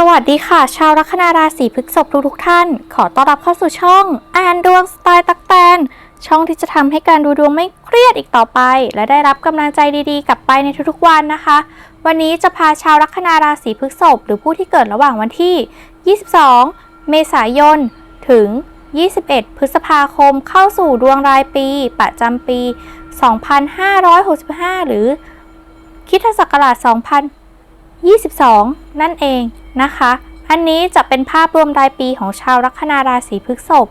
สวัสดีค่ะ ชาวลัคนาราศีพฤษภทุกทุกๆท่าน ขอต้อนรับเข้าสู่ช่องอ่านดวงสไตล์ตักแตน ช่องที่จะทำให้การดูดวงไม่เครียดอีกต่อไป และได้รับกำลังใจดีๆ กลับไปในทุกๆวันนะคะ วันนี้จะพาชาวลัคนาราศีพฤษภหรือผู้ที่เกิดระหว่างวันที่ 22 เมษายน ถึง 21 พฤษภาคม เข้าสู่ดวงรายปี ประจำปี 2565 หรือคิดศักราช 22 นั่นเองนะคะ อันนี้จะเป็นภาพรวมรายปีของชาวลัคนาราศีพฤษภ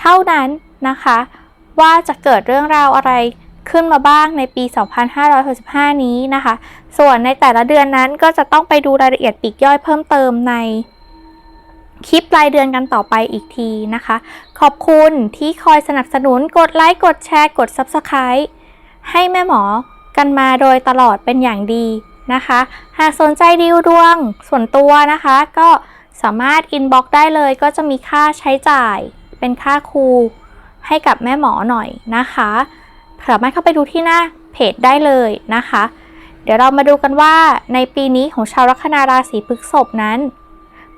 เท่านั้นนะคะ ว่าจะเกิดเรื่องราวอะไรขึ้นมาบ้างในปี 2565 นี้นะคะ ส่วนในแต่ละเดือนนั้นก็จะต้องไปดูรายละเอียดปีกย่อยเพิ่มเติมในคลิปรายเดือนกันต่อไปอีกทีนะคะ ขอบคุณที่คอยสนับสนุนกดไลค์ กดแชร์ กด Subscribe ให้แม่หมอกันมาโดยตลอดเป็นอย่างดี นะคะ หากสนใจดีลดวงส่วนตัวนะคะ ก็สามารถอินบ็อกได้เลยก็จะมีค่าใช้จ่ายเป็นค่าครูให้กับแม่หมอหน่อยนะคะสามารถเข้าไปดูที่หน้าเพจได้เลยนะคะ เดี๋ยวเรามาดูกันว่าในปีนี้ของชาวลัคนาราศีพฤษภนั้น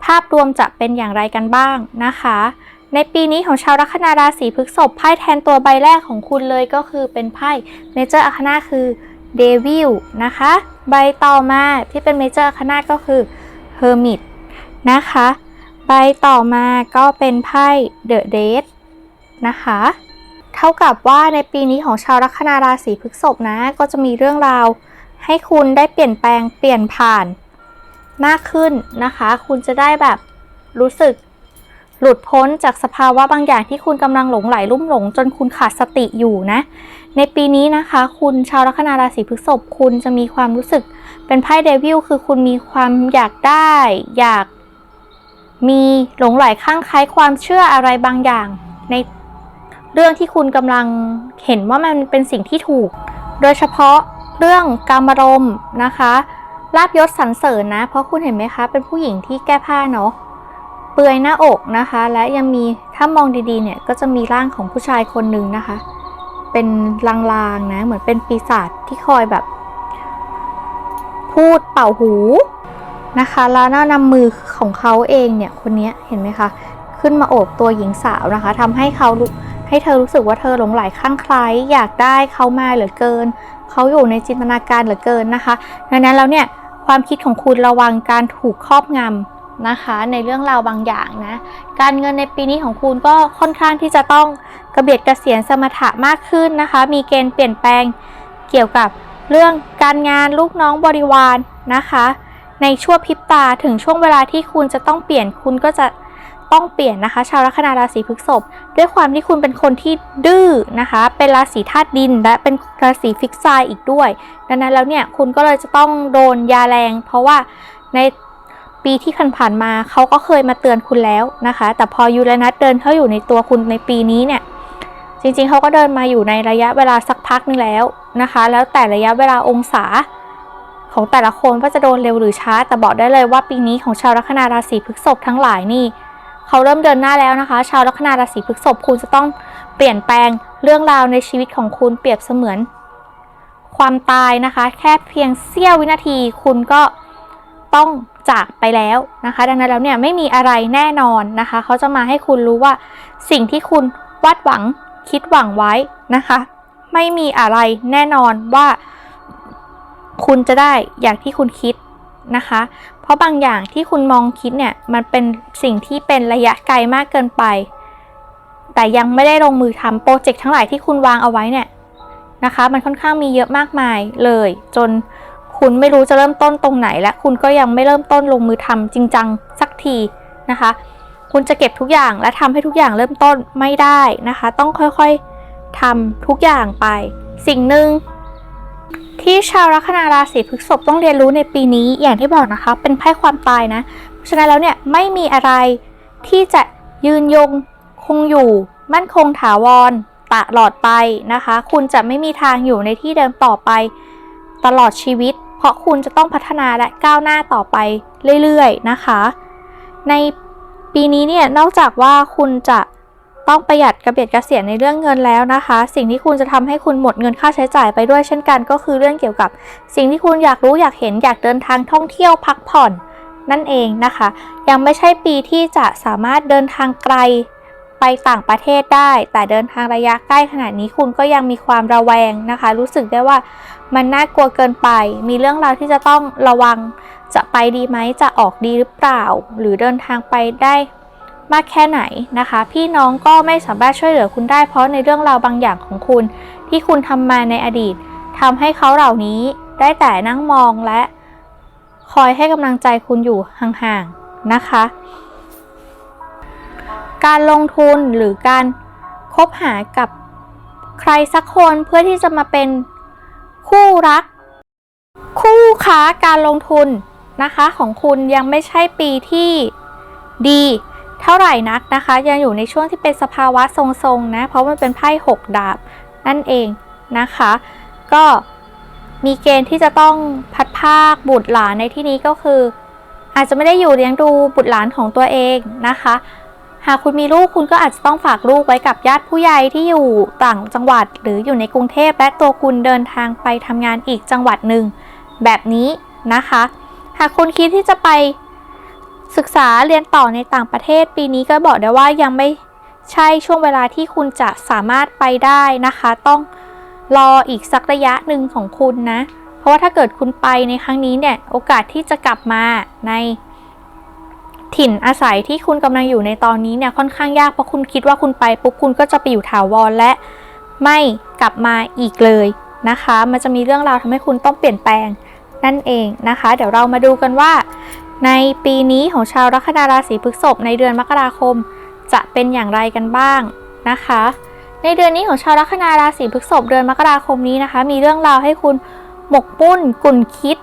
ภาพรวมจะเป็นอย่างไรกันบ้างนะคะ ในปีนี้ของชาวลัคนาราศีพฤษภไพ่แทนตัวใบแรกของคุณเลยก็คือเป็นไพ่เมเจอร์อาคนาคือ เดวิลนะคะ ใบต่อมาที่เป็นเมเจอร์คานาก็คือเฮอร์มิตนะคะ ใบต่อมาก็เป็นไพ่เดอะเดทนะคะ เท่ากับว่าในปีนี้ของชาวลัคนาราศีพฤษภนะ ก็จะมีเรื่องราวให้คุณได้เปลี่ยนแปลงเปลี่ยนผ่านมากขึ้นนะคะ คุณจะได้แบบรู้สึก หลุดพ้นจากสภาวะบางอย่างที่คุณกำลังหลงไหลลุ่มหลง จนคุณขาดสติอยู่นะ ในปีนี้นะคะ คุณชาวลัคนาราศีพฤษภคุณจะมีความรู้สึกเป็นไพ่เดวิลคือคุณมีความอยากได้ อยากมีหลงไหลข้างคล้ายความเชื่ออะไรบางอย่าง ในเรื่องที่คุณกำลังเห็นว่ามันเป็นสิ่งที่ถูก โดยเฉพาะเรื่องการมรมนะคะลาบยศสรรเสริญนะ เพราะคุณเห็นไหมคะ เป็นผู้หญิงที่แก้ผ้าเนาะ เปลือยหน้าอกนะคะ และยังมีถ้ามองดีๆเนี่ยก็จะมีร่างของผู้ชายคนหนึ่งนะคะ เป็นลางๆนะเหมือนเป็นปีศาจที่คอยแบบพูดเป่าหูนะคะแล้วน่านำมือของเขาเองเนี่ยคนนี้เห็นไหมคะขึ้นมาโอบตัวหญิงสาวนะคะทำให้เขาให้เธอรู้สึกว่าเธอหลงไหลข้างใคล้อยากได้เขามาเหลือเกิน เขาอยู่ในจินตนาการเหลือเกินนะคะดังนั้นแล้วเนี่ยความคิดของคุณระวังการถูกครอบงำ นะคะในเรื่องราวบางอย่างนะการเงินในปีนี้ของคุณก็ค่อนข้างที่จะต้องกระเบียดกระเสียนสมถะมากขึ้นนะคะ มีเกณฑ์เปลี่ยนแปลงเกี่ยวกับเรื่องการงานลูกน้องบริวารนะคะ ในช่วงพริบตาถึงช่วงเวลาที่คุณจะต้องเปลี่ยนคุณก็จะต้องเปลี่ยนนะคะ ชาวลัคนาราศีพฤษภด้วยความที่คุณเป็นคนที่ดื้อนะคะ เป็นราศีธาตุดิน และเป็นราศีฟิกไซด์อีกด้วย ดังนั้นแล้วเนี่ยคุณก็เลยจะต้องโดนยาแรง เพราะว่าใน ปีที่ผ่านๆมาเขาก็เคยมาเตือนคุณแล้วนะคะ แต่พอยูเรนัสเดินเข้าอยู่ในตัวคุณในปีนี้เนี่ย จริงๆเขาก็เดินมาอยู่ในระยะเวลาสักพักนึงแล้วนะคะ แล้วแต่ระยะเวลาองศาของแต่ละคนว่าจะโดนเร็วหรือช้า แต่บอกได้เลยว่าปีนี้ของชาวลัคนาราศีพฤษภทั้งหลายนี่เขาเริ่มเดินหน้าแล้วนะคะ ชาวลัคนาราศีพฤษภคุณจะต้องเปลี่ยนแปลงเรื่องราวในชีวิตของคุณเปรียบเสมือน ความตายนะคะ แค่เพียงเสี้ยววินาทีคุณก็ต้อง จากไปแล้วนะคะ ดังนั้นแล้วเนี่ยไม่มีอะไรแน่นอนนะคะ เขาจะมาให้คุณรู้ว่าสิ่งที่คุณวาดหวังคิดหวังไว้นะคะ ไม่มีอะไรแน่นอนว่า คุณจะได้อย่างที่คุณคิดนะคะ เพราะบางอย่างที่คุณมองคิดเนี่ยมันเป็นสิ่งที่เป็นระยะไกลมากเกินไป แต่ยังไม่ได้ลงมือทำโปรเจกต์ทั้งหลายที่คุณวางเอาไว้เนี่ยนะคะ มันค่อนข้างมีเยอะมากมายเลย จน คุณไม่รู้จะเริ่มต้นตรงไหน และคุณก็ยังไม่เริ่มต้นลงมือทำจริงจังสักทีนะคะ คุณจะเก็บทุกอย่างและทำให้ทุกอย่างเริ่มต้นไม่ได้นะคะ ต้องค่อยๆทำทุกอย่างไป สิ่งหนึ่งที่ชาวลัคนาราศีพฤษภต้องเรียนรู้ในปีนี้อย่างที่บอกนะคะ เป็นไพ่ความตายนะเพราะฉะนั้นแล้วเนี่ยไม่มีอะไรที่จะยืนยงคงอยู่ มั่นคงถาวรตลอดไปนะคะ คุณจะไม่มีทางอยู่ในที่เดิมต่อไปตลอดชีวิต เพราะคุณจะต้องพัฒนาและก้าวหน้าต่อไปเรื่อยๆนะคะ ในปีนี้เนี่ยนอกจากว่าคุณจะต้องประหยัดกระเบียดกระเสียนในเรื่องเงินแล้วนะคะ สิ่งที่คุณจะทำให้คุณหมดเงินค่าใช้จ่ายไปด้วยเช่นกัน ก็คือเรื่องเกี่ยวกับ สิ่งที่คุณอยากรู้อยากเห็นอยากเดินทางท่องเที่ยวพักผ่อนนั่นเองนะคะ ยังไม่ใช่ปีที่จะสามารถเดินทางไกล ไปต่างประเทศได้ แต่เดินทางระยะใกล้ขนาดนี้คุณก็ยังมีความระแวงนะคะ รู้สึกได้ว่ามันน่ากลัวเกินไป มีเรื่องราวที่จะต้องระวังจะไปดีไหมจะออกดีหรือเปล่า หรือเดินทางไปได้มากแค่ไหนนะคะ พี่น้องก็ไม่สามารถช่วยเหลือคุณได้ เพราะในเรื่องราวบางอย่างของคุณ ที่คุณทำมาในอดีตทำให้เขาเหล่านี้ได้แต่นั่งมองและ คอยให้กำลังใจคุณอยู่ห่างๆนะคะ การลงทุนหรือการคบหากับใครสักคนเพื่อที่จะมาเป็นคู่รัก คู่ค้าการลงทุนนะคะของคุณยังไม่ใช่ปีที่ดีเท่าไหร่นักนะคะ ยังอยู่ในช่วงที่เป็นสภาวะทรงๆนะเพราะมันเป็นไพ่หกดาบนั่นเองนะคะ ก็มีเกณฑ์ที่จะต้องพัดภาคบุตรหลานในที่นี้ก็คือ อาจจะไม่ได้อยู่เลี้ยงดูบุตรหลานของตัวเองนะคะ หากคุณมีลูกคุณก็อาจจะต้องฝากลูกไว้กับญาติผู้ใหญ่ที่อยู่ต่างจังหวัด หรืออยู่ในกรุงเทพและตัวคุณเดินทางไปทำงานอีกจังหวัดหนึ่งแบบนี้นะคะ หากคุณคิดที่จะไปศึกษาเรียนต่อในต่างประเทศ ปีนี้ก็บอกได้ว่ายังไม่ใช่ช่วงเวลาที่คุณจะสามารถไปได้นะคะ ต้องรออีกสักระยะหนึ่งของคุณนะ เพราะว่าถ้าเกิดคุณไปในครั้งนี้เนี่ยโอกาสที่จะกลับมาใน ถิ่นอาศัยที่คุณกำลังอยู่ในตอนนี้เนี่ยค่อนข้างยากเพราะคุณคิดว่าคุณไปปุ๊บคุณก็จะไปอยู่ถาวรและไม่กลับมาอีกเลยนะคะ มันจะมีเรื่องราวทำให้คุณต้องเปลี่ยนแปลงนั่นเองนะคะ เดี๋ยวเรามาดูกันว่า ในปีนี้ของชาวลัคนาราศีพฤษภในเดือนมกราคม จะเป็นอย่างไรกันบ้างนะคะ ในเดือนนี้ของชาวลัคนาราศีพฤษภเดือนมกราคมนี้นะคะ มีเรื่องราวให้คุณหมกปุ้นกุ่นคิด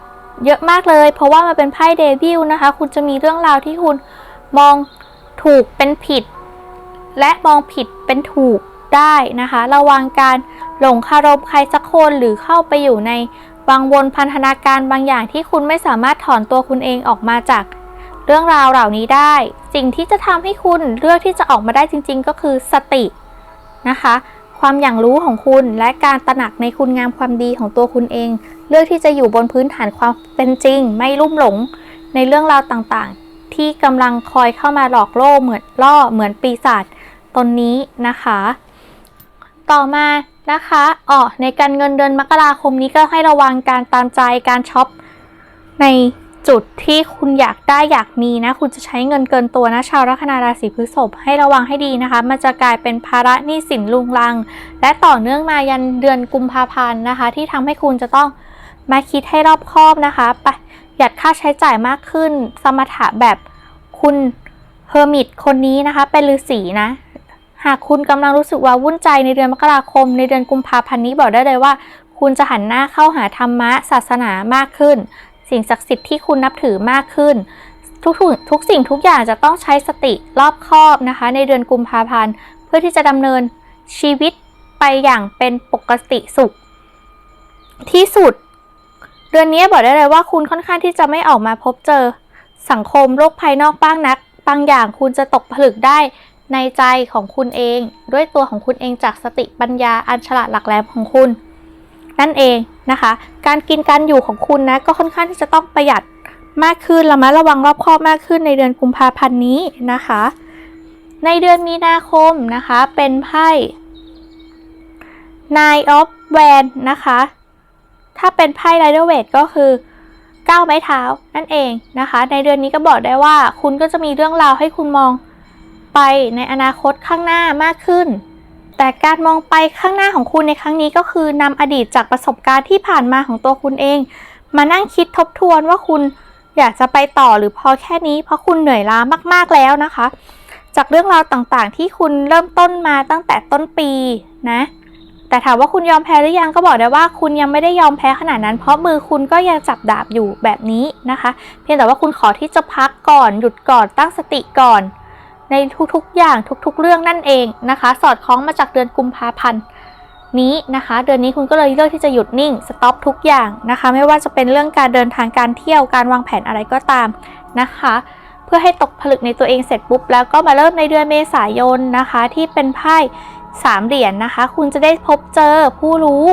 เยอะมากเลย เพราะว่ามันเป็นไพ่เดบิวต์นะคะ คุณจะมีเรื่องราวที่คุณมองถูกเป็นผิด และมองผิดเป็นถูกได้นะคะ ระวังการหลงคารมใครสักคนหรือเข้าไปอยู่ในวังวนพันธนาการบางอย่างที่คุณไม่สามารถถอนตัวคุณเองออกมาจากเรื่องราวเหล่านี้ได้ สิ่งที่จะทำให้คุณเลือกที่จะออกมาได้จริง ๆ ก็คือสตินะคะ ความอย่างรู้ของคุณและการตระหนักในคุณงามความดีของตัวคุณเอง เลือกที่จะอยู่บนพื้นฐานความเป็นจริง ไม่ลุ่มหลง ในเรื่องราวต่างๆ ที่กำลังคอยเข้ามาหลอกล่อเหมือนล่อเหมือนปีศาจตนนี้นะคะ ต่อมานะคะอ๋อในการเงินเดือนมกราคมนี้ก็ให้ระวังการตามใจการช็อปใน จุดที่คุณอยากได้อยากมีนะ คุณจะใช้เงินเกินตัวนะ ชาวลัคนาราศีพฤษภให้ระวังให้ดีนะคะ มันจะกลายเป็นภาระหนี้สินลุงลัง และต่อเนื่องมายันเดือนกุมภาพันธ์นะคะ ที่ทำให้คุณจะต้องมาคิดให้รอบคอบนะคะประหยัดค่าใช้จ่ายมากขึ้น สมถะแบบคุณเฮอร์มิตคนนี้นะคะ เป็นฤาษีนะหากคุณกำลังรู้สึกว่าวุ่นใจในเดือนมกราคม ในเดือนกุมภาพันธ์นี้บอกได้เลยว่า คุณจะหันหน้าเข้าหาธรรมะศาสนามากขึ้น สิ่งศักดิ์สิทธิ์ที่คุณนับถือมากขึ้น ทุกทุกสิ่งทุกอย่างจะต้องใช้สติรอบคอบนะคะ ในเดือนกุมภาพันธ์ เพื่อที่จะดำเนินชีวิตไปอย่างเป็นปกติสุข ที่สุด เดือนนี้บอกได้เลยว่าคุณค่อนข้างที่จะไม่ออกมาพบเจอ สังคมโลกภายนอกบ้างนัก บางอย่างคุณจะตกผลึกได้ในใจของคุณเอง ด้วยตัวของคุณเองจากสติปัญญาอันฉลาดหลักแหลมของคุณ นั่นเองนะคะ การกินการอยู่ของคุณนะก็ค่อนข้างที่จะต้องประหยัดมากขึ้นระมัดระวังรอบคอบมากขึ้นในเดือนกุมภาพันธ์นี้นะคะ ในเดือนมีนาคมนะคะ เป็นไพ่ Nine of w a n d นะคะ ถ้าเป็นไพ่ Rider w a i t ก็คือก้าวไม้เท้านั่นเองนะคะ ในเดือนนี้ก็บอกได้ว่า คุณก็จะมีเรื่องราวให้คุณมองไปในอนาคตข้างหน้ามากขึ้น แต่การมองไปข้างหน้าของคุณในครั้งนี้ก็คือนำอดีตจากประสบการณ์ที่ผ่านมาของตัวคุณเอง มานั่งคิดทบทวนว่าคุณอยากจะไปต่อหรือพอแค่นี้ เพราะคุณเหนื่อยล้ามาก ๆแล้วนะคะ จากเรื่องราวต่างๆ ที่คุณเริ่มต้นมาตั้งแต่ต้นปีนะ แต่ถามว่าคุณยอมแพ้หรือยังก็บอกได้ว่าคุณยังไม่ได้ยอมแพ้ขนาดนั้น เพราะมือคุณก็ยังจับดาบอยู่แบบนี้นะคะ เพียงแต่ว่าคุณขอที่จะพักก่อนหยุดก่อนตั้งสติก่อน ในทุกๆอย่างทุกๆเรื่องนั่นเองนะคะ สอดคล้องมาจากเดือนกุมภาพันธ์นี้นะคะ เดือนนี้คุณก็เลยเลือกที่จะหยุดนิ่งสต็อปทุกอย่างนะคะ ไม่ว่าจะเป็นเรื่องการเดินทางการเที่ยวการวางแผนอะไรก็ตามนะคะ เพื่อให้ตกผลึกในตัวเองเสร็จปุ๊บแล้วก็มาเริ่มในเดือนเมษายนนะคะ ที่เป็นไพ่สามเหรียญนนะคะ คุณจะได้พบเจอผู้รู้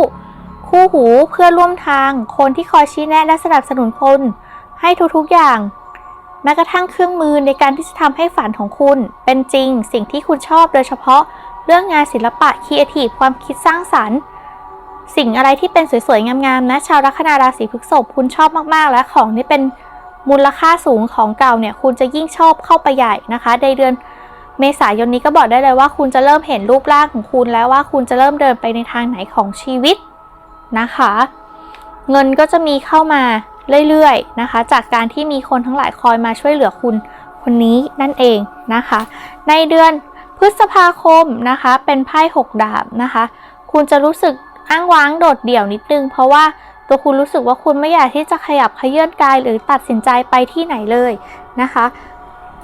คู่หูเพื่อร่วมทาง คนที่คอยชี้แนะและสนับสนุนคน ให้ทุกๆอย่าง แม้กระทั่งเครื่องมือในการที่จะทำให้ฝันของคุณ เป็นจริงสิ่งที่คุณชอบโดยเฉพาะเรื่องงานศิลปะคีเอทีฟความคิดสร้างสรรค์สิ่งอะไรที่เป็นสวยๆ งามๆ นะ ชาวลัคนาราศีพฤษภคุณชอบมากๆ และของที่เป็นมูลค่าสูงของเก่าเนี่ย คุณจะยิ่งชอบเข้าไปใหญ่นะคะ ในเดือนเมษายนนี้ก็บอกได้เลยว่าคุณจะเริ่มเห็นรูปร่างของคุณแล้วว่าคุณจะเริ่มเดินไปในทางไหนของชีวิตนะคะ เงินก็จะมีเข้ามา เรื่อยๆนะคะ จากการที่มีคนทั้งหลายคอยมาช่วยเหลือคุณคนนี้นั่นเองนะคะ ในเดือนพฤษภาคมนะคะเป็นไพ่หกดาบนะคะ คุณจะรู้สึกอ้างว้างโดดเดี่ยวนิดนึง เพราะว่าตัวคุณรู้สึกว่าคุณไม่อยากที่จะขยับขยื่นกายหรือตัดสินใจไปที่ไหนเลยนะคะ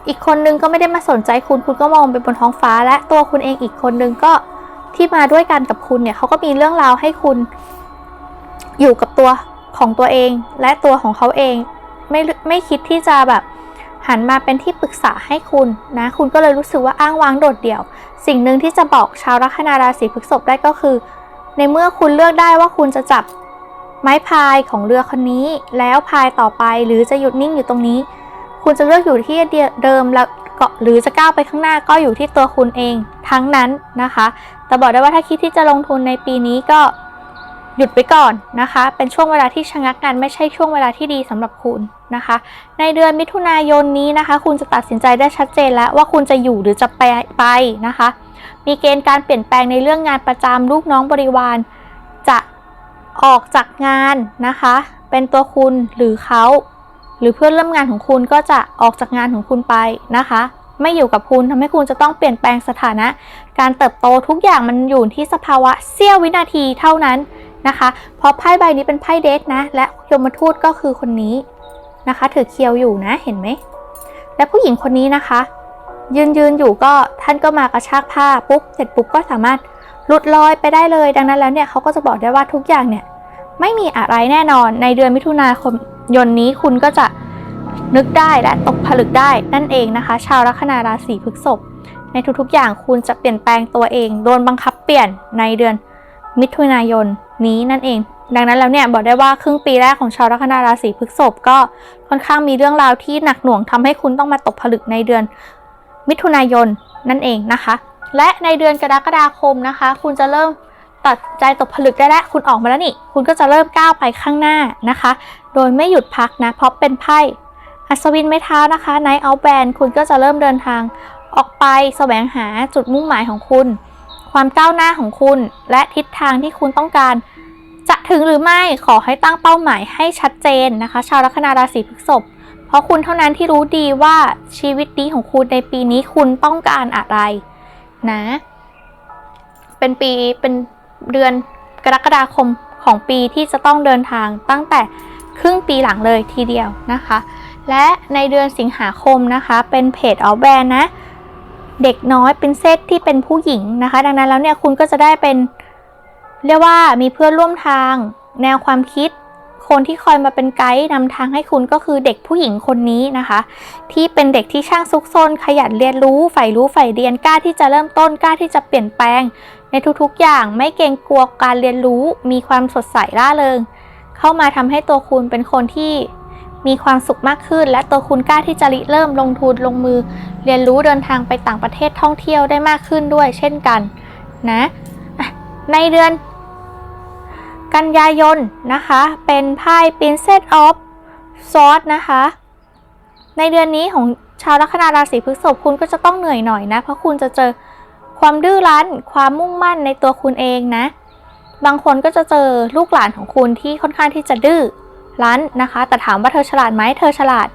อีกคนนึงก็ไม่ได้มาสนใจคุณคุณก็มองไปบนท้องฟ้า และตัวคุณเองอีกคนนึงก็ที่มาด้วยกันกับคุณเนี่ยเขาก็มีเรื่องราวให้คุณอยู่กับตัว ของตัวเองและตัวของเขาเอง ไม่ไม่คิดที่จะแบบหันมาเป็นที่ปรึกษาให้คุณนะ คุณก็เลยรู้สึกว่าอ้างว้างโดดเดี่ยว สิ่งหนึ่งที่จะบอกชาวลัคนาราศีพฤษภได้ก็คือ ในเมื่อคุณเลือกได้ว่าคุณจะจับไม้พายของเรือคนนี้ แล้วพายต่อไปหรือจะหยุดนิ่งอยู่ตรงนี้ คุณจะเลือกอยู่ที่เดิมแล้วก็หรือจะก้าวไปข้างหน้าก็อยู่ที่ตัวคุณเองทั้งนั้นนะคะ แต่บอกได้ว่าถ้าคิดที่จะลงทุนในปีนี้ก็ หยุดไปก่อนนะคะ เป็นช่วงเวลาที่ชะงักงานไม่ใช่ช่วงเวลาที่ดีสำหรับคุณนะคะ ในเดือนมิถุนายนนี้นะคะ คุณจะตัดสินใจได้ชัดเจนแล้วว่าคุณจะอยู่หรือจะไปไปนะคะ มีเกณฑ์การเปลี่ยนแปลงในเรื่องงานประจำลูกน้องบริวาร จะออกจากงานนะคะ เป็นตัวคุณหรือเขาหรือเพื่อนร่วมงานของคุณก็จะออกจากงานของคุณไปนะคะ ไม่อยู่กับคุณทำให้คุณจะต้องเปลี่ยนแปลงสถานะ การเติบโตทุกอย่างมันอยู่ที่สภาวะเสี้ยววินาทีเท่านั้น นะคะเพราะไพ่ใบนี้เป็นไพ่เดทนะ และยมทูตก็คือคนนี้นะคะถือเคียวอยู่นะเห็นไหม และผู้หญิงคนนี้นะคะ ยืนยืนอยู่ก็ท่านก็มากระชากผ้าปุ๊บเสร็จปุ๊บก็สามารถหลุดลอยไปได้เลย ดังนั้นแล้วเนี่ยเขาก็จะบอกได้ว่าทุกอย่างเนี่ยไม่มีอะไรแน่นอนในเดือนมิถุนายนยนนี้คุณก็จะนึกได้และตกผลึกได้นั่นเองนะคะ ชาวลัคนาราศีพฤษภในทุกๆอย่างคุณจะเปลี่ยนแปลงตัวเองโดนบังคับเปลี่ยนในเดือน มิถุนายนนี้นั่นเอง ดังนั้นแล้วเนี่ยบอกได้ว่าครึ่งปีแรกของชาวลัคนาราศีพฤษภก็ค่อนข้างมีเรื่องราวที่หนักหน่วงทำให้คุณต้องมาตกผลึกในเดือน มิถุนายนนั่นเองนะคะ และในเดือนกรกฎาคมนะคะ คุณจะเริ่มตัดใจตกผลึกได้แล้วคุณออกมาแล้วนี่คุณก็จะเริ่มก้าวไปข้างหน้านะคะ โดยไม่หยุดพักนะเพราะเป็นไพ่อัศวินไม้เท้านะคะไนท์เอาแบนคุณก็จะเริ่มเดินทางออกไปแสวงหาจุดมุ่งหมายของคุณ ความก้าวหน้าของคุณ และทิศทางที่คุณต้องการ จะถึงหรือไม่ขอให้ตั้งเป้าหมายให้ชัดเจนนะคะ ชาวลัคนาราศีพฤษภเพราะคุณเท่านั้นที่รู้ดีว่าชีวิตนี้ของคุณในปีนี้คุณต้องการอะไรนะ เป็นปีเป็นเดือนกรกฎาคมของปีที่จะต้องเดินทางตั้งแต่ครึ่งปีหลังเลยทีเดียวนะคะ และในเดือนสิงหาคมนะคะ เป็นเพจออฟแบนนะ เด็กน้อยเป็นเซตที่เป็นผู้หญิงนะคะ ดังนั้นแล้วเนี่ยคุณก็จะได้เป็น เรียกว่ามีเพื่อนร่วมทาง แนวความคิด คนที่คอยมาเป็นไกด์นำทางให้คุณก็คือเด็กผู้หญิงคนนี้นะคะ ที่เป็นเด็กที่ช่างซุกซนขยันเรียนรู้ใฝ่รู้ใฝ่เรียนกล้าที่จะเริ่มต้นกล้าที่จะเปลี่ยนแปลง ในทุกๆอย่างไม่เกรงกลัวการเรียนรู้ มีความสดใสร่าเริง เข้ามาทำให้ตัวคุณเป็นคนที่ มีความสุขมากขึ้น และตัวคุณกล้าที่จะริเริ่มลงทุนลงมือ เรียนรู้เดินทางไปต่างประเทศท่องเที่ยวได้มากขึ้นด้วย เช่นกันนะในเดือน กันยายนนะคะ เป็นไพ่ Princess of Swords นะคะ ในเดือนนี้ของชาวลัคนาราศีพฤษภคุณก็จะต้องเหนื่อยหน่อยนะ เพราะคุณจะเจอความดื้อรั้น ความมุ่งมั่นในตัวคุณเองนะ บางคนก็จะเจอลูกหลานของคุณที่ค่อนข้างที่จะดื้อ รั้นนะคะ แต่ถามว่าเธอฉลาดไหมเธอฉลาด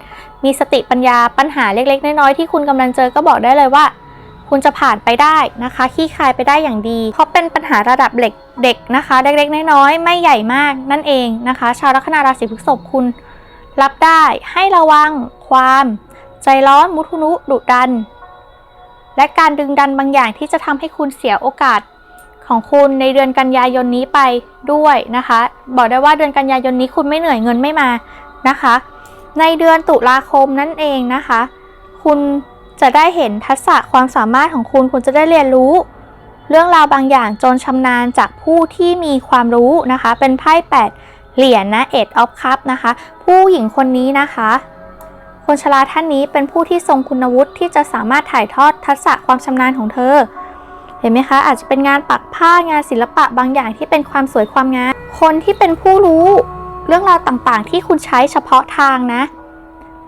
มีสติปัญญาปัญหาเล็ก ๆ น้อยๆที่คุณกำลังเจอก็บอกได้เลยว่า คุณจะผ่านไปได้นะคะขี้คายไปได้อย่างดี เพราะเป็นปัญหาระดับเด็กเด็กนะคะเล็กๆน้อยๆไม่ใหญ่มากนั่นเองนะคะ ชาวลัคนาราศีพฤษภคุณ รับได้ให้ระวังความใจร้อนมุทุนุดุดัน และการดึงดันบางอย่างที่จะทำให้คุณเสียโอกาส ของคุณในเดือนกันยายนนี้ไปด้วยนะคะ บอกได้ว่าเดือนกันยายนนี้คุณไม่เหนื่อยเงินไม่มานะคะ ในเดือนตุลาคมนั่นเองนะคะ คุณจะได้เห็นทักษะความสามารถของคุณคุณจะได้เรียนรู้ เรื่องราวบางอย่างจนชำนาญจากผู้ที่มีความรู้นะคะ เป็นไพ่แปดเหรียญนะเอ็ดออฟคัพนะคะ ผู้หญิงคนนี้นะคะคคนชราท่านนี้เป็นผู้ที่ทรงคุณวุฒิที่จะสามารถถ่ายทอดทักษะความชำนาญของเธอ เห็นไหมคะ อาจจะเป็นงานปักผ้างานศิลปะบางอย่างที่เป็นความสวยความงามคนที่เป็นผู้รู้เรื่องราวต่างๆ ที่คุณใช้เฉพาะทางนะ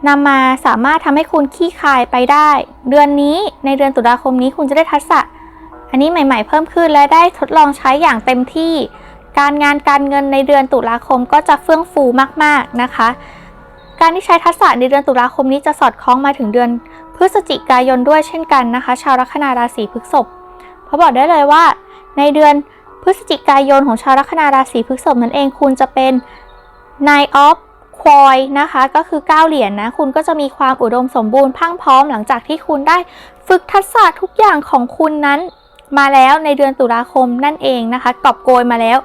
นำมาสามารถทำให้คุณขี้คายไปได้ เดือนนี้ในเดือนตุลาคมนี้คุณจะได้ทักษะ อันนี้ใหม่ๆเพิ่มขึ้นและได้ทดลองใช้อย่างเต็มที่ การงานการเงินในเดือนตุลาคมก็จะเฟื่องฟูมากๆนะคะ การที่ใช้ทักษะในเดือนตุลาคมนี้จะสอดคล้องมาถึงเดือน พฤศจิกายนด้วยเช่นกันนะคะ ชาวลัคนาราศีพฤษภ เขาบอกได้เลยว่า ในเดือนพฤศจิกายนของชาวลัคนาราศีพฤษภนั่นเองคุณจะเป็น Nine of ควอยนะคะก็คือ 9 เหรียญนนะคุณก็จะมีความอุดมสมบูรณ์พังพร้อมหลังจากที่คุณได้ฝึกทักษะทุกอย่างของคุณนั้นมาแล้วในเดือนตุลาคมนั่นเองนะคะกอบโกยมาแล้ว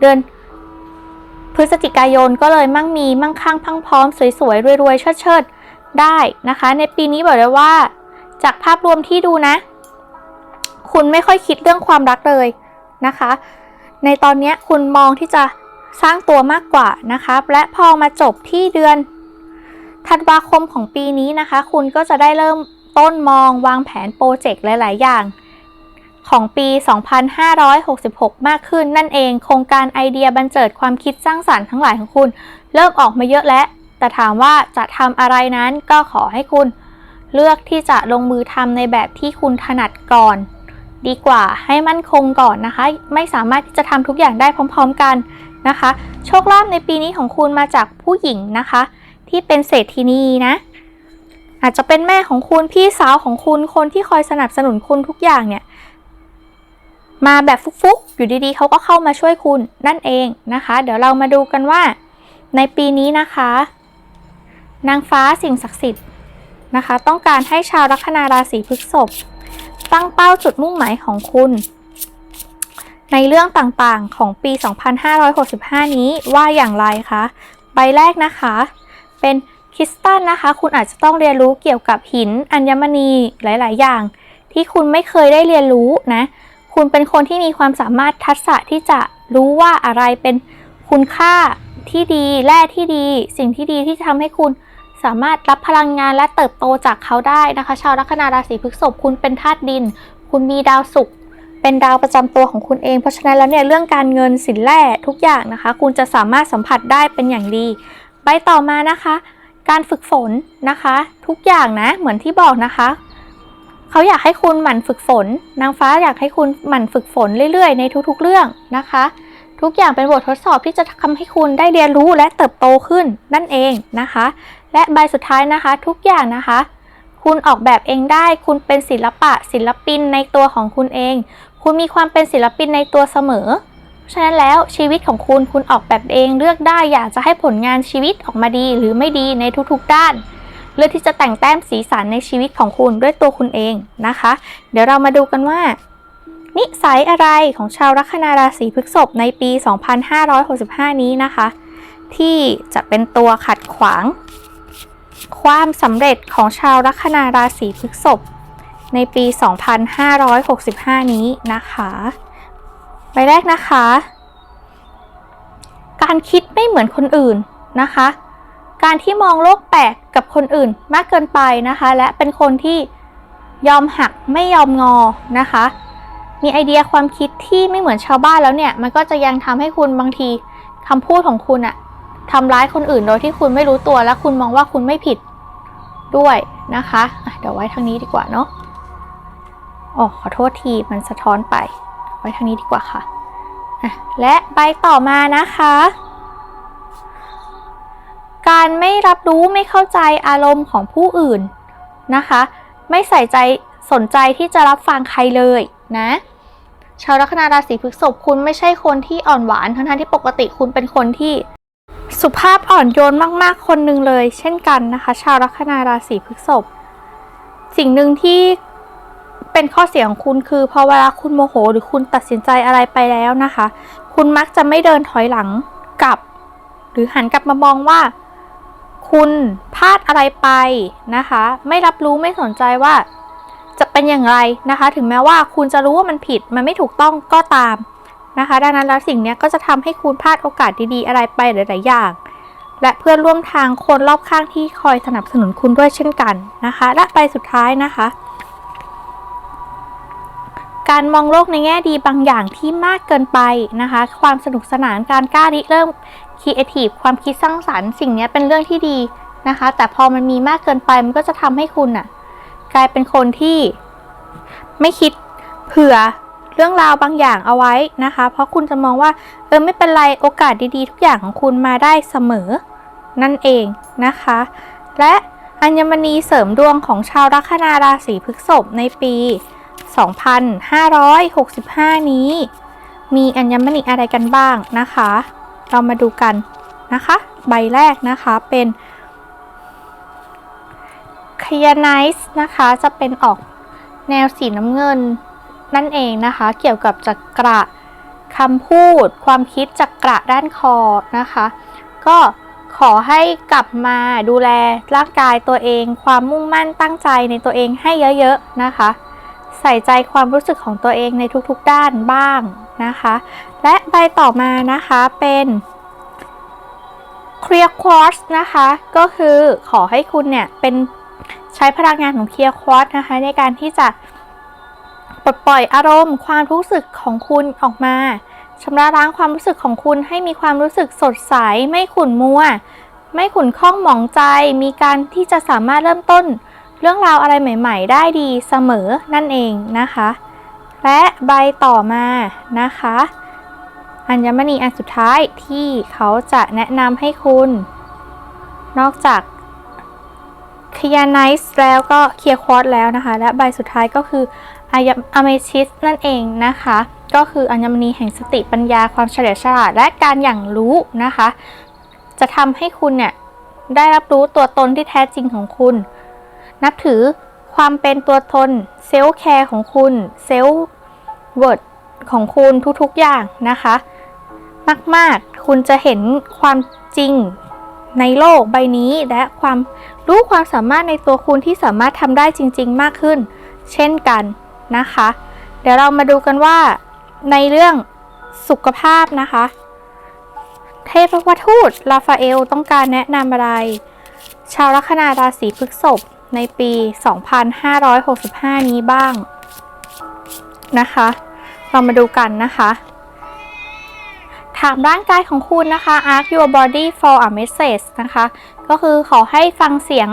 เดือนพฤศจิกายนก็เลยมั่งมีมั่งคั่งพังพร้อมสวยๆรวยๆเชิดๆได้นะคะ ในปีนี้บอกเลยว่า จากภาพรวมที่ดูนะ คุณไม่ค่อยคิดเรื่องความรักเลยนะคะ ในตอนนี้คุณมองที่จะสร้างตัวมากกว่านะคะ และพอมาจบที่เดือนธันวาคมของปีนี้นะคะ คุณก็จะได้เริ่มต้นมองวางแผนโปรเจกต์หลาย ๆ อย่าง ของปี 2566 มากขึ้นนั่นเอง โครงการไอเดียบันเจิดความคิดสร้างสารรค์ทั้งหลายของคุณ เริ่มออกมาเยอะแล้ว แต่ถามว่าจะทำอะไรนั้นก็ขอให้คุณ เลือกที่จะลงมือทำในแบบที่คุณถนัดก่อน ดีกว่าให้มั่นคงก่อนนะคะ ไม่สามารถที่จะทำทุกอย่างได้พร้อม ๆกันนะคะ โชคลาภในปีนี้ของคุณมาจากผู้หญิงนะคะ ที่เป็นเศรษฐินีนะ อาจจะเป็นแม่ของคุณพี่สาวของคุณคนที่คอยสนับสนุนคุณทุกอย่างเนี่ย มาแบบฟุกๆ อยู่ดีๆเขาก็เข้ามาช่วยคุณนั่นเองนะคะ เดี๋ยวเรามาดูกันว่า ในปีนี้นะคะ นางฟ้าสิ่งศักดิ์สิทธิ์นะคะ ต้องการให้ชาวลัคนาราศีพฤษภ ตั้งเป้าจุดมุ่งหมายของคุณ ในเรื่องต่างๆของปี 2565 นี้ว่าอย่างไรคะ ใบแรกนะคะ เป็นคริสตัลนะคะ คุณอาจจะต้องเรียนรู้เกี่ยวกับหิน อัญมณีหลาย ๆ อย่าง ที่คุณไม่เคยได้เรียนรู้นะ คุณเป็นคนที่มีความสามารถทักษะที่จะรู้ว่าอะไรเป็นคุณค่าที่ดีแร่ที่ดี สิ่งที่ดีที่จะทำให้คุณ สามารถรับพลังงานและเติบโตจากเขาได้นะคะ ชาวลัคนาราศีพฤษภคุณเป็นธาตุดิน คุณมีดาวศุกร์เป็นดาวประจำตัวของคุณเอง เพราะฉะนั้นแล้วเนี่ยเรื่องการเงินสินแร่ทุกอย่างนะคะ คุณจะสามารถสัมผัสได้เป็นอย่างดีใบต่อมานะคะ การฝึกฝนนะคะ ทุกอย่างนะเหมือนที่บอกนะคะเขาอยากให้คุณหมั่นฝึกฝน นางฟ้าอยากให้คุณหมั่นฝึกฝนเรื่อยๆ ในทุกๆเรื่องนะคะ ทุกอย่างเป็นบททดสอบที่จะทำให้คุณได้เรียนรู้และเติบโตขึ้นนั่นเองนะคะ และใบสุดท้ายนะคะ ทุกอย่างนะคะ คุณออกแบบเองได้ คุณเป็นศิลปะศิลปินในตัวของคุณเอง คุณมีความเป็นศิลปินในตัวเสมอฉะนั้นแล้วชีวิตของคุณคุณออกแบบเองเลือกได้อยากจะให้ผลงานชีวิตออกมาดีหรือไม่ดีในทุกๆด้าน เลือกที่จะแต่งแต้มสีสันในชีวิตของคุณด้วยตัวคุณเองนะคะ เดี๋ยวเรามาดูกันว่า นิสัยอะไรของชาวลัคนาราศีพฤษภในปี 2565 นี้นะคะ ที่จะเป็นตัวขัดขวาง ความสำเร็จของชาวลัคนาราศีพฤษภในปี 2565 นี้นะคะ ใบแรกนะคะ การคิดไม่เหมือนคนอื่นนะคะ การที่มองโลกแปลกกับคนอื่นมากเกินไปนะคะ และเป็นคนที่ยอมหักไม่ยอมงอนะคะ มีไอเดียความคิดที่ไม่เหมือนชาวบ้านแล้วเนี่ย มันก็จะยังทำให้คุณบางทีคำพูดของคุณอะ ทำร้ายคนอื่นโดยที่คุณไม่รู้ตัวและคุณมองว่าคุณไม่ผิดด้วยนะคะะเดี๋ยวไว้ทางนี้ดีกว่าเนาะอ๋อขอโทษทีมันสะท้อนไป ไว้ทางนี้ดีกว่าค่ะะและใบต่อมานะคะ การไม่รับรู้ไม่เข้าใจอารมณ์ของผู้อื่นนะคะ ไม่ใส่ใจสนใจที่จะรับฟังใครเลยนะชาวลัคนาราศีพฤษภคุณไม่ใช่คนที่อ่อนหวานทั้งๆที่ปกติคุณเป็นคนที่ สุภาพอ่อนโยนมาก ๆ คนหนึ่งเลย เช่นกันนะคะ ชาวลัคนาราศีพฤษภสิ่งหนึ่งที่เป็นข้อเสียของคุณคือพอเวลาคุณโมโห หรือคุณตัดสินใจอะไรไปแล้วนะคะ คุณมักจะไม่เดินถอยหลังกลับ หรือหันกลับมามองว่า คุณพลาดอะไรไปนะคะ ไม่รับรู้ไม่สนใจว่าจะเป็นอย่างไรนะคะ ถึงแม้ว่าคุณจะรู้ว่ามันผิดมันไม่ถูกต้องก็ตาม นะคะ ดังนั้นแล้วสิ่งนี้ก็จะทำให้คุณพลาดโอกาสดีๆ อะไรไปหลาย ๆ อย่าง และเพื่อนร่วมทางคนรอบข้างที่คอยสนับสนุนคุณด้วยเช่นกันนะคะ และใบสุดท้ายนะคะ การมองโลกในแง่ดีบางอย่างที่มากเกินไปนะคะ ความสนุกสนานการกล้าริเริ่มครีเอทีฟความคิดสร้างสรรค์สิ่งนี้เป็นเรื่องที่ดีนะคะ แต่พอมันมีมากเกินไปมันก็จะทำให้คุณน่ะ กลายเป็นคนที่ไม่คิดเผื่อ เรื่องราวบางอย่างเอาไว้นะคะ เพราะคุณจะมองว่าเออไม่เป็นไรโอกาสดีๆ ทุกอย่างของคุณมาได้เสมอ นั่นเองนะคะ และอัญมณีเสริมดวงของชาวลัคนาราศีพฤษภในปี 2565 นี้ มีอัญมณีอะไรกันบ้างนะคะ เรามาดูกันนะคะ ใบแรกนะคะเป็นคยาไนส์นะคะ จะเป็นออกแนวสีน้ำเงิน นั่นเองนะคะ เกี่ยวกับจักระคำพูด ความคิดจักระด้านคอนะคะ ก็ขอให้กลับมาดูแลร่างกายตัวเอง ความมุ่งมั่นตั้งใจในตัวเองให้เยอะๆนะคะ ใส่ใจความรู้สึกของตัวเองในทุกๆด้านบ้างนะคะ และใบต่อมานะคะเป็น Clear Quartz นะคะ ก็คือขอให้คุณเนี่ยเป็นใช้พลังงานของ Clear Quartz นะคะ ในการที่จะ ปลดปล่อยอารมณ์ ความรู้สึกของคุณออกมาชำระล้างความรู้สึกของคุณให้มีความรู้สึกสดใส ไม่ขุ่นมัว ไม่ขุ่นข้องหมองใจ มีการที่จะสามารถเริ่มต้น เรื่องราวอะไรใหม่ ๆ ได้ดีเสมอนั่นเองนะคะ และใบต่อมานะคะ อัญมณีอันสุดท้ายที่เขาจะแนะนำให้คุณ นอกจากค y ย n ไนส์แล้วก็เคียร์ควอตแล้วนะคะ และใบสุดท้ายก็คือ อเมชิสนั่นเองนะคะ ก็คืออัญมณีแห่งสติปัญญาความเฉลียวฉลาดและการอย่างรู้นะคะ จะทำให้คุณเนี่ยได้รับรู้ตัวตนที่แท้จริงของคุณ นับถือความเป็นตัวตนเซลล์แคร์ของคุณเซลล์เวิร์ดของคุณทุกๆอย่างนะคะ มากๆ คุณจะเห็นความจริงในโลกใบนี้และความรู้ความสามารถในตัวคุณที่สามารถทำได้จริง ๆ มากขึ้น เช่นกัน นะคะ เดี๋ยวเรามาดูกันว่าในเรื่องสุขภาพนะคะ เทพวทูตลาฟาเอลต้องการแนะนำอะไร ชาวลัคนาราศีพฤษภในปี 2565 นี้บ้างนะคะ เรามาดูกันนะคะ ถามร่างกายของคุณนะคะ ask your body for a message นะคะ ก็คือขอให้ฟังเสียง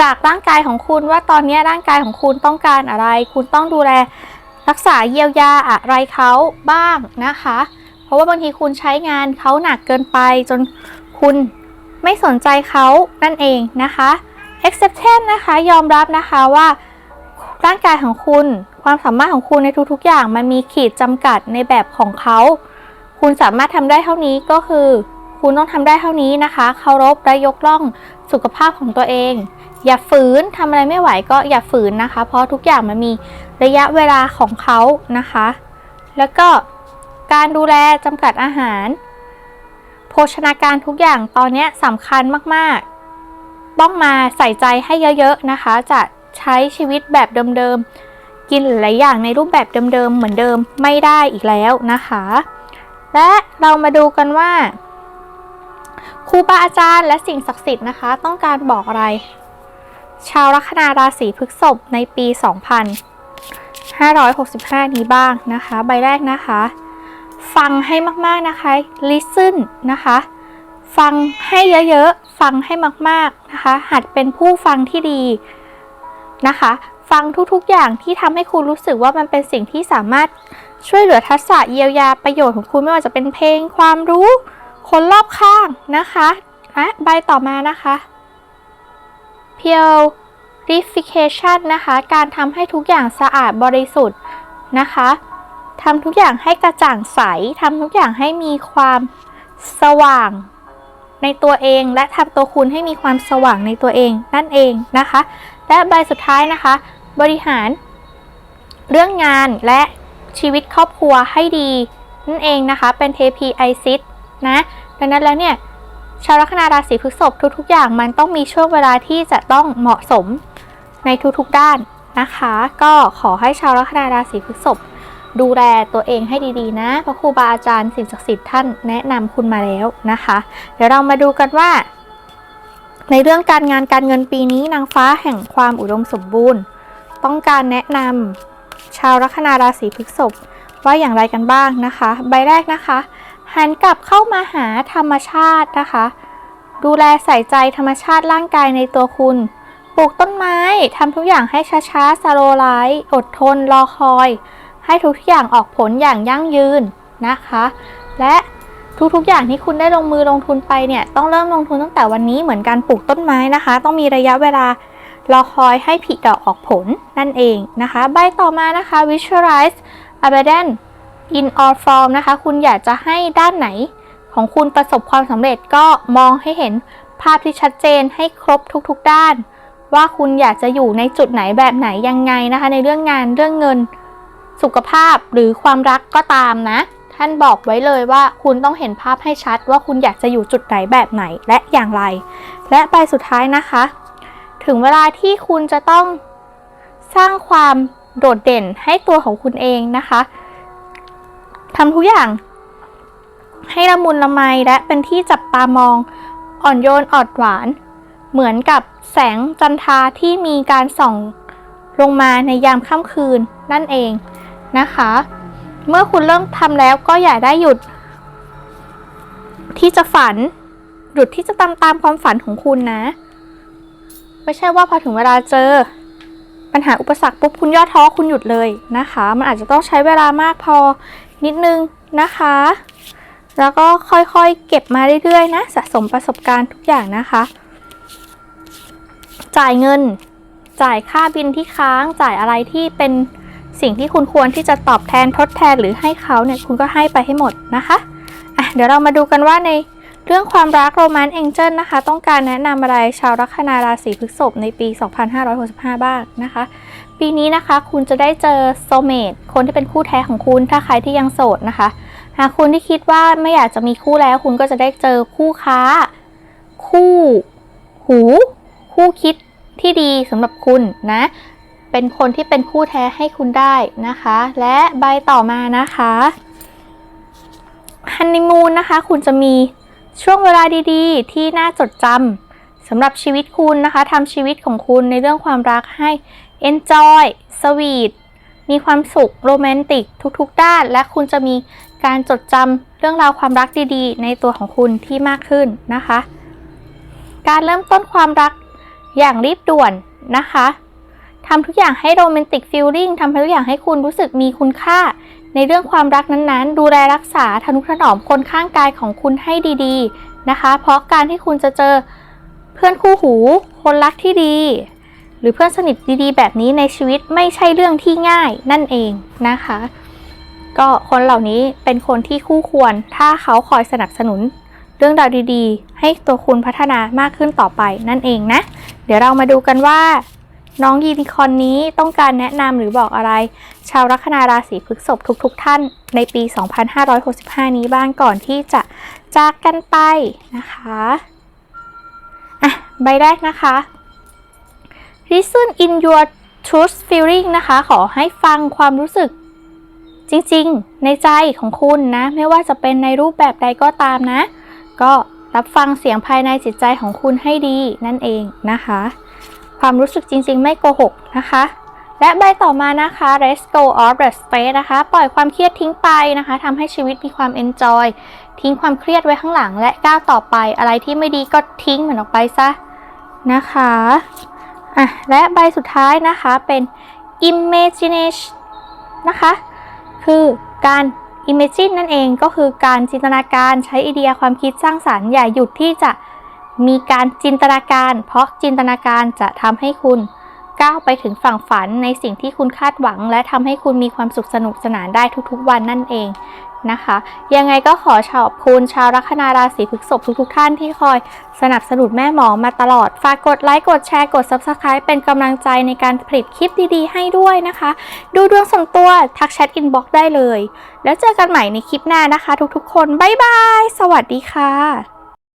จากร่างกายของคุณว่าตอนนี้ร่างกายของคุณต้องการอะไร คุณต้องดูแลรักษาเยียวยาอะไรเขาบ้างนะคะ เพราะว่าบางทีคุณใช้งานเขาหนักเกินไปจนคุณไม่สนใจเขานั่นเองนะคะ acceptance นะคะยอมรับนะคะว่าร่างกายของคุณ ความสามารถของคุณในทุกๆอย่างมันมีขีดจำกัดในแบบของเขา คุณสามารถทำได้เท่านี้ก็คือ คุณต้องทำได้เท่านี้นะคะ เคารพและยกล่องสุขภาพของตัวเอง อย่าฝืนทำอะไรไม่ไหวก็อย่าฝืนนะคะ เพราะทุกอย่างมันมีระยะเวลาของเขานะคะ แล้วก็การดูแลจำกัดอาหาร โภชนาการทุกอย่างตอนนี้สำคัญมากๆ ต้องมาใส่ใจให้เยอะๆนะคะ จะใช้ชีวิตแบบเดิมๆ กินหลายอย่างในรูปแบบเดิมๆ เหมือนเดิมไม่ได้อีกแล้วนะคะ และเรามาดูกันว่า รูบาอาจารย์และสิ่งศักดิ์สิทธิ์นะคะ ต้องการบอกอะไร ชาวลัคนาราศีพฤษภในปี 2565 นี้บ้างนะคะ ใบแรกนะคะ ฟังให้มากๆนะคะ listen นะคะ ฟังให้เยอะๆ ฟังให้มากๆนะคะ หัดเป็นผู้ฟังที่ดีนะคะ ฟังทุกๆอย่างที่ทำให้คุณรู้สึกว่ามันเป็นสิ่งที่สามารถช่วยเหลือทักษะเยียวยาประโยชน์ของคุณไม่ว่าจะเป็นเพลงความรู้ คนรอบข้างนะคะและใบต่อมานะคะ purification นะคะ การทำให้ทุกอย่างสะอาดบริสุทธิ์นะคะทำทุกอย่างให้กระจ่างใสทำทุกอย่างให้มีความสว่างในตัวเองและทำตัวคุณให้มีความสว่างในตัวเองนั่นเองนะคะ และใบสุดท้ายนะคะ บริหาร เรื่องงานและชีวิตครอบครัวให้ดี นั่นเองนะคะ เป็นเทพีไอซิส นะ ดังนั้นแล้วเนี่ยชาวลัคนาราศีพฤษภทุกๆ อย่างมันต้องมีช่วงเวลาที่จะต้องเหมาะสมในทุกๆด้านนะคะ ก็ขอให้ชาวลัคนาราศีพฤษภดูแลตัวเองให้ดีๆ นะ เพราะครูบาอาจารย์สิ่งศักดิ์สิทธิ์ท่านแนะนำคุณมาแล้วนะคะ เดี๋ยวเรามาดูกันว่า ในเรื่องการงานการเงินปีนี้นางฟ้าแห่งความอุดมสมบูรณ์ ต้องการแนะนำชาวลัคนาราศีพฤษภว่าอย่างไรกันบ้างนะคะ ใบแรกนะคะ หันกลับเข้ามาหาธรรมชาตินะคะ ดูแลใส่ใจธรรมชาติร่างกายในตัวคุณ ปลูกต้นไม้ทำทุกอย่างให้ช้าๆสโลไลท์อดทนรอคอย ให้ทุกอย่างออกผลอย่างยั่งยืนนะคะ และทุกๆ อย่างที่คุณได้ลงมือลงทุนไปเนี่ยต้องเริ่มลงทุนตั้งแต่วันนี้เหมือนการปลูกต้นไม้นะคะ ต้องมีระยะเวลารอคอยให้ผลิดอกออกผลนั่นเองนะคะ ใบต่อมานะคะ visualize abundance in all form นะคะ คุณอยากจะให้ด้านไหนของคุณประสบความสำเร็จก็มองให้เห็นภาพที่ชัดเจนให้ครบทุกๆด้าน ว่าคุณอยากจะอยู่ในจุดไหนแบบไหนยังไงนะคะ ในเรื่องงานเรื่องเงิน สุขภาพหรือความรักก็ตามนะ ท่านบอกไว้เลยว่าคุณต้องเห็นภาพให้ชัด ว่าคุณอยากจะอยู่จุดไหนแบบไหนและอย่างไร และใบสุดท้ายนะคะ ถึงเวลาที่คุณจะต้องสร้างความโดดเด่นให้ตัวของคุณเองนะคะ ทำทุกอย่าง ให้ละมุนละไมและเป็นที่จับตามอง อ่อนโยนออดหวาน เหมือนกับแสงจันทราที่มีการส่องลงมาในยามค่ำคืนนั่นเองนะคะ เมื่อคุณเริ่มทำแล้วก็อย่าได้หยุด ที่จะฝัน หยุดที่จะตามตามความฝันของคุณนะ ไม่ใช่ว่าพอถึงเวลาเจอ ปัญหาอุปสรรคปุ๊บคุณย่อท้อคุณหยุดเลยนะคะ มันอาจจะต้องใช้เวลามากพอ นิดนึงนะคะ แล้วก็ค่อยๆเก็บมาเรื่อยๆนะ สะสมประสบการณ์ทุกอย่างนะคะ จ่ายเงิน จ่ายค่าบินที่ค้าง จ่ายอะไรที่เป็นสิ่งที่คุณควรที่จะตอบแทนทดแทนหรือให้เขาเนี่ยคุณก็ให้ไปให้หมดนะคะอะเดี๋ยวเรามาดูกันว่าใน เรื่องความรักโรแมนต์เองเจิลนะคะ ต้องการแนะนำอะไรชาวลัคนาราศีพฤษภในปี 2565 บ้างนะคะ ปีนี้นะคะคุณจะได้เจอโซเมตคนที่เป็นคู่แท้ของคุณ ถ้าใครที่ยังโสดนะคะ หากคุณที่คิดว่าไม่อยากจะมีคู่แล้วคุณก็จะได้เจอคู่ค้า คู่ หู คู่คิดที่ดีสำหรับคุณนะ เป็นคนที่เป็นคู่แท้ให้คุณได้นะคะ และใบต่อมานะคะฮันนีมูนนะคะ คุณจะมี ช่วงเวลาดีๆ ที่น่าจดจำสำหรับชีวิตคุณนะคะทำชีวิตของคุณในเรื่องความรักให้ enjoy sweet มีความสุขโรแมนติกทุกๆ ด้าน และคุณจะมีการจดจำเรื่องราวความรักดีๆ ในตัวของคุณที่มากขึ้นนะคะ การเริ่มต้นความรักอย่างรีบด่วนนะคะ ทำทุกอย่างให้โรแมนติกฟิลลิ่งทำทุกอย่างให้คุณรู้สึกมีคุณค่า ในเรื่องความรักนั้นๆ ดูแลรักษาทนุถนอมคนข้างกายของคุณให้ดีๆนะคะ เพราะการที่คุณจะเจอเพื่อนคู่หู คนรักที่ดี หรือเพื่อนสนิทดีๆ แบบนี้ในชีวิตไม่ใช่เรื่องที่ง่ายนั่นเองนะคะ ก็คนเหล่านี้เป็นคนที่คู่ควร ถ้าเขาคอยสนับสนุนเรื่องราวดีๆ ให้ตัวคุณพัฒนามากขึ้นต่อไปนั่นเองนะ เดี๋ยวเรามาดูกันว่า น้องยูนิคอนนี้ต้องการแนะนำหรือบอกอะไร ชาวลัคนาราศีพฤษภทุกๆทท่านในปี 2565 นี้บ้างก่อนที่จะจากกันไปนะคะอะใบแรกนะคะ Listen in your truth feeling นะคะ ขอให้ฟังความรู้สึกจริงๆ ในใจของคุณนะ ไม่ว่าจะเป็นในรูปแบบใดก็ตามนะ ก็รับฟังเสียงภายในจิตใจของคุณให้ดีนั่นเองนะคะ ความรู้สึกจริงๆ ไม่โกหกนะคะ และใบต่อมานะคะ Let go of the space นะคะ ปล่อยความเครียดทิ้งไปนะคะทำให้ชีวิตมีความ enjoy ทิ้งความเครียดไว้ข้างหลังและก้าวต่อไป อะไรที่ไม่ดีก็ทิ้งมันออกไปซะนะคะอะและใบสุดท้ายนะคะเป็น imagination นะคะ คือการ imagine นั่นเองก็คือการจินตนาการใช้ไอเดียความคิดสร้างสารรค์อย่าหยุดที่จะ มีการจินตนาการ เพราะจินตนาการจะทำให้คุณก้าวไปถึงฝั่งฝันในสิ่งที่คุณคาดหวัง และทำให้คุณมีความสุขสนุกสนานได้ทุกๆ วันนั่นเองนะคะ ยังไงก็ขอขอบคุณชาวลัคนาราศีพฤษภทุกๆท่านที่คอยสนับสนุนแม่หมอมาตลอด ฝากกดไลค์ กดแชร์ กด Subscribe เป็นกำลังใจในการผลิตคลิปดีๆ ให้ด้วยนะคะ ดูดวงส่วนตัวทักแชทอินบ็อกซ์ได้เลย แล้วเจอกันใหม่ในคลิปหน้านะคะ ทุกๆ คน บ๊ายบาย สวัสดีค่ะ